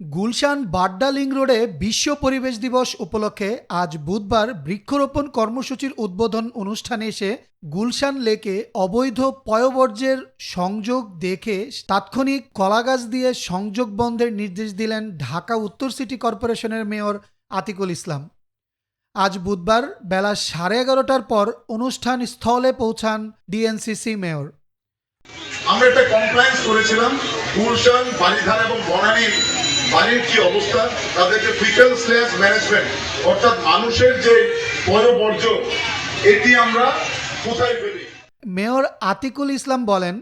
Gulshan Badda link রোডে বিশ্ব পরিবেশ দিবস উপলক্ষে আজ বুধবার বৃক্ষরোপণ কর্মসূচির উদ্বোধন অনুষ্ঠানে এসে গুলশান লেকে অবৈধ পয়বর্জ্যের সংযোগ দেখে তাৎক্ষণিক কলাগাছ দিয়ে সংযোগ বন্ধের নির্দেশ দিলেন ঢাকা উত্তর সিটি কর্পোরেশনের মেয়র আতিকুল ইসলাম। আজ বুধবার বেলা সাড়ে এগারোটার পর অনুষ্ঠান স্থলে পৌঁছান ডিএনসিসি মেয়র। আমরা একটা কমপ্লায়েন্স করেছিলাম, গুলশান বাড়িধারা এবং বনানীর বাড়ির কি অবস্থা? তাদের যে ফিকাল স্ল্যাশ ম্যানেজমেন্ট অর্থাৎ মানুষের যে পয়বর্জ্য এটি আমরা কোথায় ফেলি মেয়র আতিকুল ইসলাম বলেন,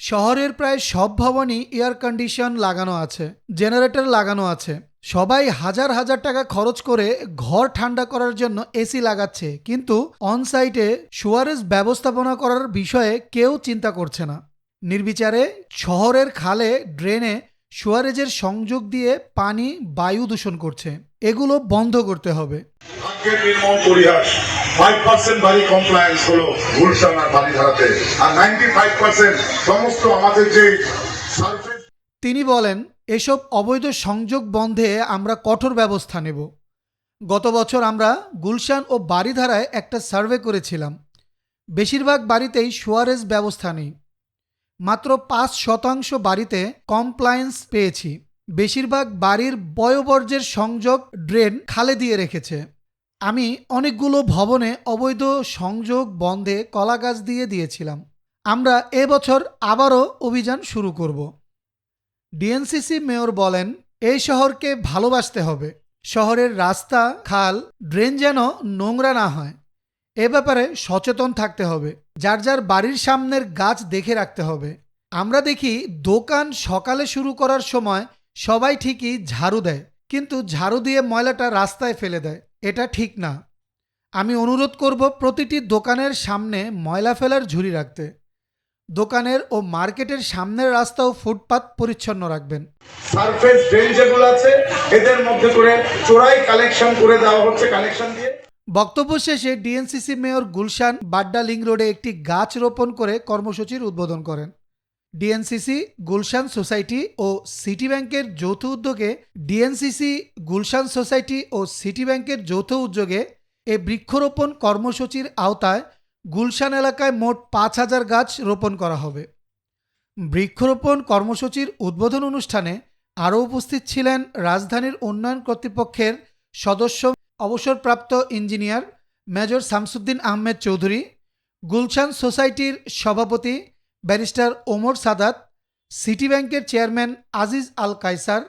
শহরের প্রায় সব ভবনই এয়ার কন্ডিশন লাগানো আছে জেনারেটর লাগানো আছে। সবাই হাজার হাজার টাকা খরচ করে ঘর ঠান্ডা করার জন্য এসি লাগাচ্ছে, কিন্তু অনসাইটে সুয়ারেজ ব্যবস্থাপনা করার বিষয়ে কেউ চিন্তা করছে না। নির্বিচারে শহরের খালে ড্রেনে সুয়ারেজের সংযোগ দিয়ে পানি বায়ু দূষণ করছে। এগুলো বন্ধ করতে হবে। ভাগ্যের নির্মম পরিহাস ফাইভ পার্সেন্ট বাড়ি কমপ্লায়েন্স হলো গুলশান আর বাড়িধারাতে আর নাইনটি ফাইভ পার্সেন্ট সমস্ত আমাদের যে তিনি বলেন এসব অবৈধ সংযোগ বন্ধে আমরা কঠোর ব্যবস্থা নেব। গত বছর আমরা গুলশান ও বাড়িধারায় একটা সার্ভে করেছিলাম। বেশিরভাগ বাড়িতেই সুয়ারেজ ব্যবস্থা নেই। মাত্র পাঁচ শতাংশ বাড়িতে কমপ্লায়েন্স পেয়েছি। বেশিরভাগ বাড়ির বয়বর্জ্যের সংযোগ ড্রেন খালে দিয়ে রেখেছে। আমি অনেকগুলো ভবনে অবৈধ সংযোগ বন্ধে কলাগাছ দিয়ে দিয়েছিলাম। আমরা এবছর আবারও অভিযান শুরু করব। ডিএনসিসি মেয়র বলেন, এই শহরকে ভালোবাসতে হবে। শহরের রাস্তা, খাল ড্রেন যেন নোংরা না হয়। এ ব্যাপারে সচেতন থাকতে হবে। যার যার বাড়ির সামনের গাছ দেখে রাখতে হবে। আমরা দেখি দোকান সকালে শুরু করার সময় সবাই ঠিকই ঝাড়ু দেয়, কিন্তু ঝাড়ু দিয়ে ময়লাটা রাস্তায় ফেলে দেয়। এটা ঠিক না। আমি অনুরোধ করব প্রতিটি দোকানের সামনে ময়লা ফেলার ঝুড়ি রাখতে। দোকানের ও মার্কেটের সামনের রাস্তা ও ফুটপাত পরিচ্ছন্ন রাখবেন। সারফেস ড্রেন যেগুলো আছে, এদের মধ্যে করে চোরাই কালেকশন করে দেওয়া হচ্ছে কালেকশন দিয়ে। বক্তব্য শেষে DNCC mayor Gulshan Badda link রোডে একটি গাছ রোপণ করে কর্মসূচির উদ্বোধন করেন। ডিএনসিসি গুলশান সোসাইটি ও সিটি ব্যাংকের যৌথ উদ্যোগে ডিএনসিসি গুলশান সোসাইটি ও সিটি ব্যাংকের যৌথ উদ্যোগে এ বৃক্ষরোপণ কর্মসূচির আওতায় গুলশান এলাকায় মোট পাঁচ হাজার গাছ রোপণ করা হবে। বৃক্ষরোপণ কর্মসূচির উদ্বোধন অনুষ্ঠানে আরও উপস্থিত ছিলেন রাজধানীর উন্নয়ন কর্তৃপক্ষের সদস্য অবসরপ্রাপ্ত ইঞ্জিনিয়ার মেজর শামসুদ্দিন আহমেদ চৌধুরী, গুলশান সোসাইটির সভাপতি ব্যারিস্টার ওমর সাদাত, সিটি ব্যাংকের চেয়ারম্যান আজিজ আল কায়সার,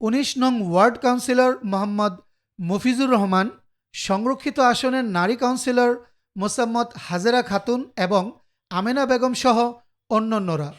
উনিশ নং ওয়ার্ড কাউন্সিলর মোহাম্মদ মফিজুর রহমান, সংরক্ষিত আসনের নারী কাউন্সিলর মোসাম্মদ হাজেরা খাতুন এবং আমেনা বেগম সহ অন্যান্যরা।